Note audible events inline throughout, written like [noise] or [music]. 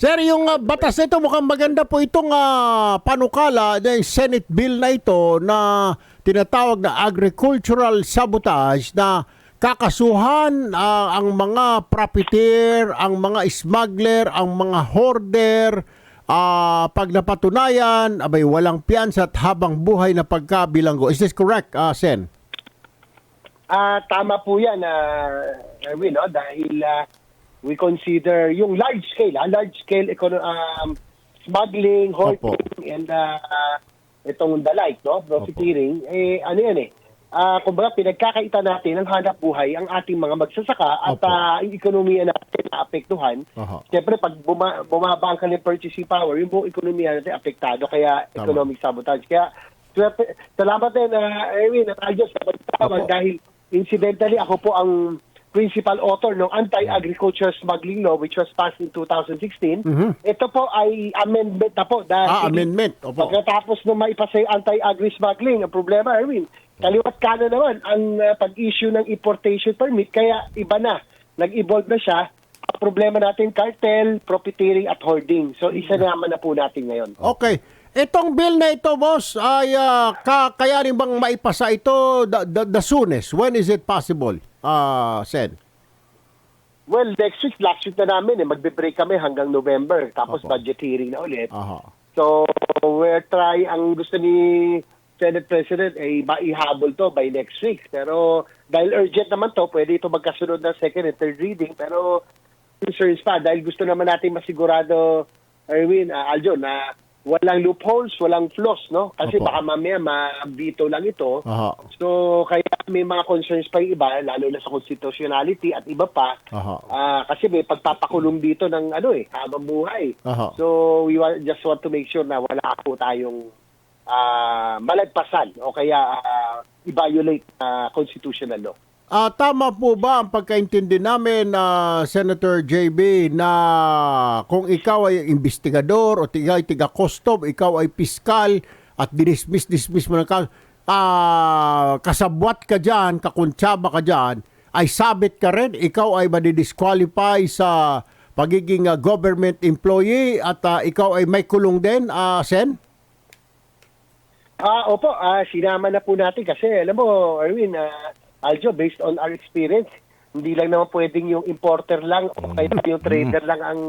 Sir, yung ah, batas na ito, mukhang maganda po itong ah, panukala ng Senate bill na ito na tinatawag na agricultural sabotage na kakasuhan ah, ang mga profiteer, ang mga smuggler, ang mga hoarder, ah, pag napatunayan, abay walang piyansa at habang buhay na pagkabilanggo. Is this correct, ah, Sen? Ah, tama po 'yan, uh, Erwin, no? dahil ah, we consider yung large scale, ah, large scale econo- um, smuggling, hoarding, and ah, itong the like, no? profiteering, eh ano 'yan eh. Ah, kumbaga pinagkakaita natin ang hanap buhay ang ating mga magsasaka at Opo. ah, yung ekonomiya natin naapektuhan. Aha. Siyempre, pag buma- bumaba ang kanilang purchasing power, yung buong ekonomiya natin apektado, kaya Tama. economic sabotage. Kaya, swerte- salamat din, uh, Erwin at Aljo, sa pagtawag Opo. dahil incidentally, ako po ang principal author ng Anti-Agriculture Smuggling Law which was passed in 2016. Ito po ay amendment na po. Dahil. Ah, amendment. Opo. Pagkatapos nung maipasa yung anti-agri-smuggling, ang problema, Erwin, kaliwat kana naman ang uh, pag-issue ng importation permit, kaya iba na. Nag-evolve na siya. Ang problema natin, cartel, profiteering at hoarding. So, isa naman na po natin ngayon. Okay. Itong bill na ito, boss, ay ah, ka bang maipasa ito the, the, the soonest? When is it possible, ah Sen? Well, next week, last week na namin, eh, magbe-break kami hanggang November. Tapos Opo. budget hearing na ulit. Aha. So, we're try ang gusto ni Senate President ay maihabol to by next week. Pero dahil urgent naman to, pwede ito magkasunod ng second and third reading. Pero concerns pa dahil gusto naman natin masigurado, Erwin, uh, Aljo, na walang loopholes, walang flaws, no? Kasi Opo. baka mamaya ma-veto lang ito. Aha. So, kaya may mga concerns pa yung iba, lalo na sa constitutionality at iba pa. Aha. Ah, kasi may pagpapakulong dito ng ano eh, habang buhay. Aha. So, we wa- just want to make sure na wala po tayong ah, malagpasan o kaya ah, i-violate ah, constitutional law. Ah, tama po ba ang pagkaintindi namin na Senator JB na kung ikaw ay investigador o ikaw ay tiga-custom, ikaw ay piskal at dinismiss-dismiss mo ng kaso, ah, kasabwat ka dyan, kakuntsaba ka dyan, ay sabit ka rin, ikaw ay madidisqualify sa pagiging ah, government employee at ah, ikaw ay may kulong din, ah, Sen? Ah, opo, ah, sinama na po natin kasi alam mo, Erwin, ah, Aljo, based on our experience, hindi lang naman pwedeng yung importer lang o kaya yung trader lang ang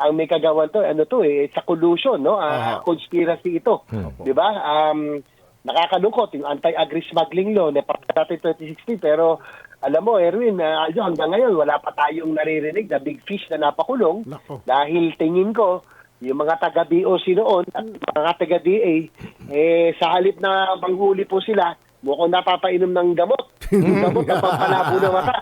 ang may kagawan to. Ano to eh, sa collusion, no? Aha. conspiracy ito. 'Di ba? Um, nakakalungkot yung anti-agri-smuggling law na natin 2016 pero alam mo, Erwin, ah, Aljo, hanggang ngayon wala pa tayong naririnig na big fish na napakulong Nako. dahil tingin ko yung mga taga BOC noon at mga taga DA, eh, sa halip na manghuli po sila, mukhang napapainom ng gamot. Yung gamot na pampalabo ng mata.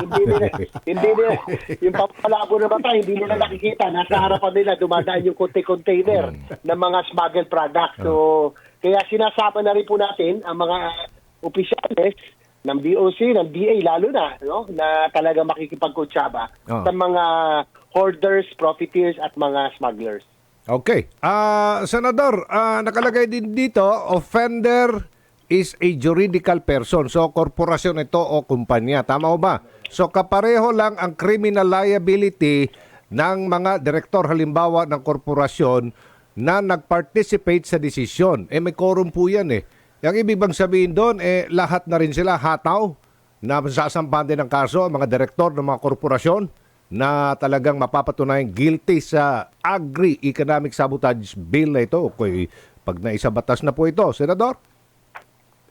hindi nila, hindi nila, yung pampalabo ng mata, hindi nila nakikita. Nasa harapan nila, dumadaan yung container ng mga smuggled products. So, kaya sinasama na rin po natin ang mga opisyales ng BOC, ng DA lalo na, no, na talaga makikipagkutsaba Oh. sa mga hoarders, profiteers at mga smugglers. Okay. Ah, Senador, ah, nakalagay din dito, offender is a juridical person. So, korporasyon ito o kumpanya. Tama o ba? So, kapareho lang ang criminal liability ng mga direktor halimbawa ng korporasyon na nag-participate sa desisyon. Eh, may quorum po yan eh. Yung ibig bang sabihin doon, eh, lahat na rin sila hataw na sasampahan din ng kaso ang mga direktor ng mga korporasyon na talagang mapapatunayang guilty sa agri-economic sabotage bill na ito. Okay, pag naisabatas na po ito, Senador?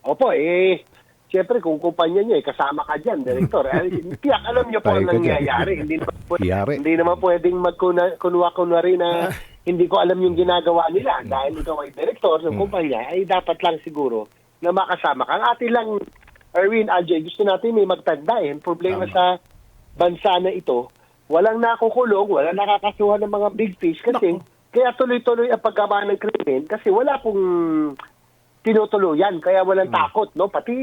Opo, eh, siyempre kung kumpanya niyo, eh, kasama ka dyan, Director. Eh, [laughs] tiyak, alam niyo po ang nangyayari. Hindi naman, pwede, hindi naman pwedeng magkunwa-kunwari na hindi ko alam yung ginagawa nila. Dahil ikaw ay Director ng kumpanya, ay dapat lang siguro na makasama ka. Ang atin lang, Erwin, Ajay, gusto natin may magtanda eh. Problema sa bansa na ito, walang nakukulong, walang nakakasuhan ng mga big fish kasi kaya tuloy-tuloy ang paggawa ng krimen kasi wala pong tinutuluyan. Kaya walang takot no? Pati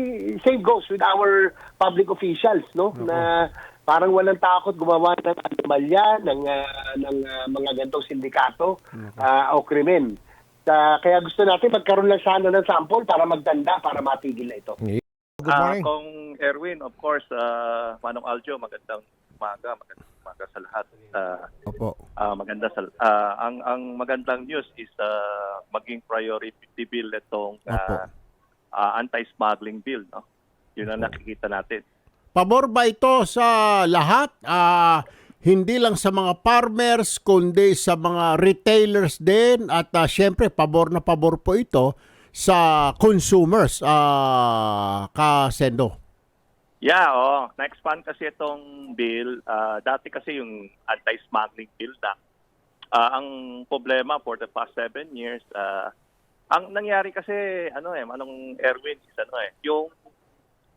same goes with our public officials no? Na parang walang takot gumawa ng anomalya ng ah, ng ah, mga gantong sindikato ah, o krimen. Sa- kaya gusto natin magkaroon lang sana ng sample para magdanda para matigil na ito. Good Ah, morning. Kong Erwin, of course, ah, Manong Aljo, magandang umaga, magandang umaga sa lahat. Uh, Opo. ah, maganda sa ah, ang ang magandang news is ah, maging priority bill itong ah, Opo. ah, anti-smuggling bill, no? Yun ang nakikita natin. Pabor ba ito sa lahat? Ah, hindi lang sa mga farmers, kundi sa mga retailers din. At ah, syempre, pabor na pabor po ito sa consumers, ah, kasendo. Yeah, oh, na-expand kasi itong bill. Ah, dati kasi yung anti-smuggling bill na. Ah, ang problema for the past seven years, ah, ang nangyari kasi, ano eh, anong Erwin, is ano eh, yung,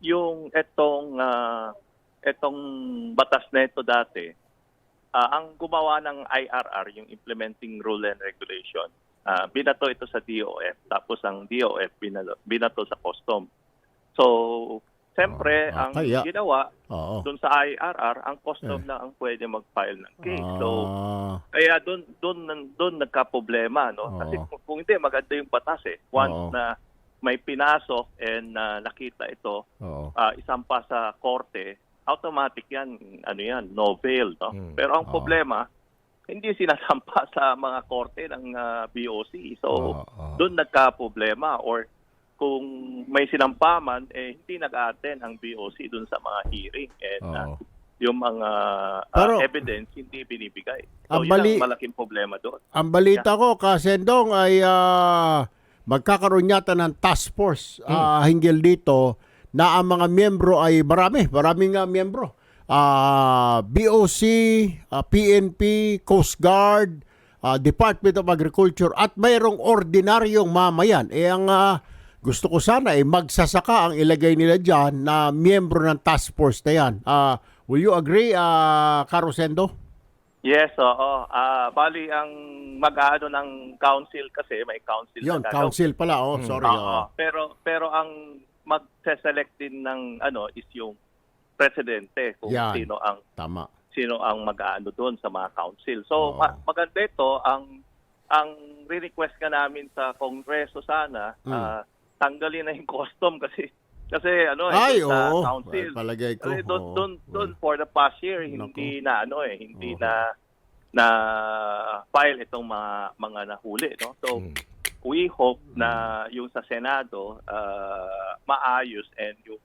yung etong, ah, etong batas na ito dati, ah, ang gumawa ng IRR, yung Implementing Rule and Regulation, ah, binato ito sa DOF, tapos ang DOF binato, binato sa custom. So, siyempre, Ah, ang kaya- ginawa, Oo. doon sa IRR, ang custom na ang pwede mag-file ng case. So, Ah, kaya doon doon doon nagka-problema, no? Oo. Kasi kung, kung hindi maganda yung batas eh. Once Oo. na may pinasok and na nakita ito, oo. ah, isampa sa korte, automatic yan, ano yan, no bail, no? Hmm. Pero ang Oo. problema, hindi [laughs] sinasampa sa mga korte ng ah, BOC. So, oo. doon nagka-problema or kung may sinampaman, eh, hindi nag-attend ang BOC doon sa mga hearing and Oo. yung mga ah, Pero- evidence hindi binibigay. Ang So, yun bali- ang malaking problema doon. Ang balita ko, Kasendong, ay ah, magkakaroon yata ng task force ah, hinggil dito na ang mga miyembro ay marami, maraming nga miyembro. Ah, BOC, ah, PNP, Coast Guard, ah, Department of Agriculture at mayroong ordinaryong mamayan. Eh ang ah, gusto ko sana ay magsasaka ang ilagay nila dyan na miyembro ng task force na yan. Ah, will you agree, uh, Carosendo? Yes, oo. Ah, bali ang mag-aano ng council kasi may council Yon, na council pala. Oh, sorry. Oo, oh. pero pero ang magse-select din ng ano is yung presidente kung Yan. sino ang Tama. sino ang mag-aano doon sa mga council. So Oo. ma- maganda ito ang ang re-request ka namin sa Kongreso sana Mm. ah, tanggalin na yung custom kasi kasi ano eh Ay, sa oo. council. Palagay ko. Kasi doon oo. doon doon for the past year hindi na ano eh hindi Oo. na na file itong mga mga nahuli no. So Hmm. we hope na yung sa Senado ah, maayos and yung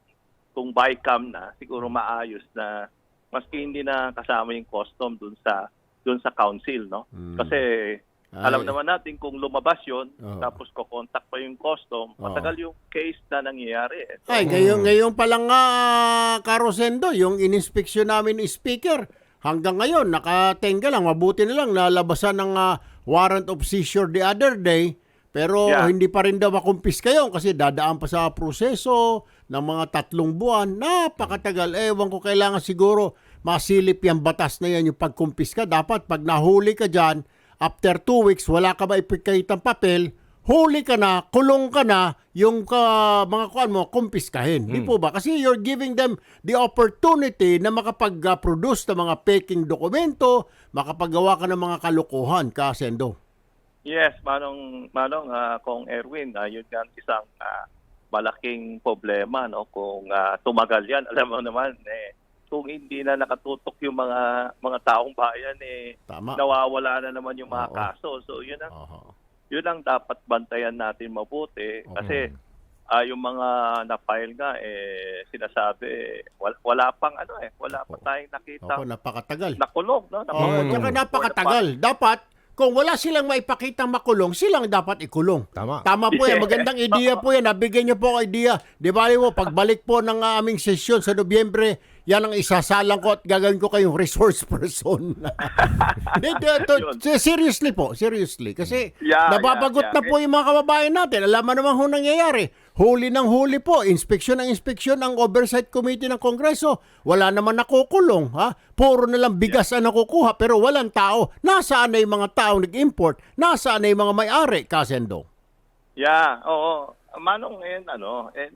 kung BICAM na siguro maayos na maski hindi na kasama yung custom dun sa dun sa council no Mm. kasi Ay, alam naman natin kung lumabas yon Oo. tapos ko-contact pa yung custom matagal yung case na nangyayari eh. So, Ay, ngayon, ngayon pa lang nga, Karosendo, yung ininspeksyon namin ni speaker, hanggang ngayon, nakatenga lang, mabuti na lang, nalabasan ng ah, warrant of seizure the other day, pero Yeah. hindi pa rin daw makumpis kayo kasi dadaan pa sa proseso ng mga tatlong buwan. Napakatagal. Ewan ko, kailangan siguro masilip yung batas na yan, yung pagkumpis ka. Dapat pag nahuli ka dyan, after two weeks, wala ka ba ipikahitang papel, huli ka na, kulong ka na, yung ka, mga kuan mo, kumpiskahin. Di po ba? Kasi you're giving them the opportunity na makapag-produce ng mga peking dokumento, makapagawa ka ng mga kalukuhan, kasendo. Yes, Manong Manong ah, kung Erwin, ah, yun yan isang ah, malaking problema no kung ah, tumagal yan. [laughs] Alam mo naman eh kung hindi na nakatutok yung mga mga taong bayan eh Tama. nawawala na naman yung mga Oo. kaso. So yun ang Aha. yun ang dapat bantayan natin mabuti kasi ah, yung mga na-file nga eh sinasabi eh, wala, wala pang ano eh wala pa tayong nakita Opo, napakatagal. nakulong no Oo, Nakulong. tsaka napakatagal. Dapat, kung wala silang maipakitang makulong, silang dapat ikulong. Tama. Tama po yan. Magandang [laughs] ideya po yan. Nabigyan niyo po ang ideya. Di ba mo, pagbalik po ng ah, aming sesyon sa Nobyembre, yan ang isasalang ko at gagawin ko kayong resource person. [laughs] Seriously po, seriously. Kasi Yeah, nababagot yeah, na yeah. po yung mga kababayan natin. Alam mo naman ho nangyayari. Huli ng huli po, inspeksyon ng inspeksyon ang oversight committee ng Kongreso. Wala naman nakukulong. Ha? Puro na lang bigas ang nakukuha pero walang tao. Nasaan na yung mga tao nag-import? Nasaan na yung mga may-ari, Kasendo? Yeah, oo. Manong eh, ano, eh,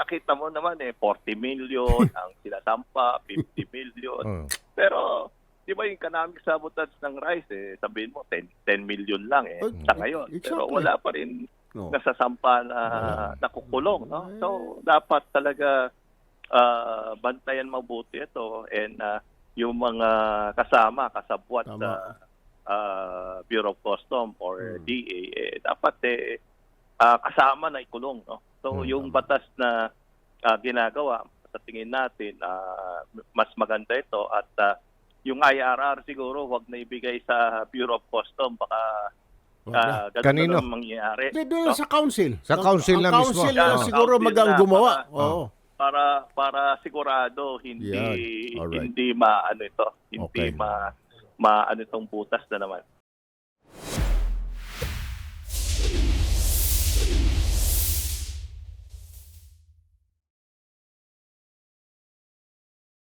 nakita mo naman eh, 40 million [laughs] ang sinasampa, 50 million. Mm. Pero, di ba yung economic sabotage ng rice eh, sabihin mo 10, 10 million lang eh, Oh, sa ngayon. Pero exactly. wala pa rin No. nasasampa na nakukulong, no? So, dapat talaga ah, bantayan mabuti ito and ah, yung mga kasama, kasabwat Tama. sa ah, Bureau of Custom or Hmm. DA, eh, dapat eh, ah, kasama na ikulong. No? So Hmm, yung batas na ah, ginagawa, sa tingin natin, ah, mas maganda ito at ah, yung IRR siguro wag na ibigay sa Bureau of Custom baka ganun Kanino? mangyayari. Doon lang sa council. Sa council ang na mismo. council na Ah, siguro council magang na, gumawa. para- Oo. para para sigurado hindi Yan. Alright. hindi maano ito, hindi Okay. ma maano itong butas na naman.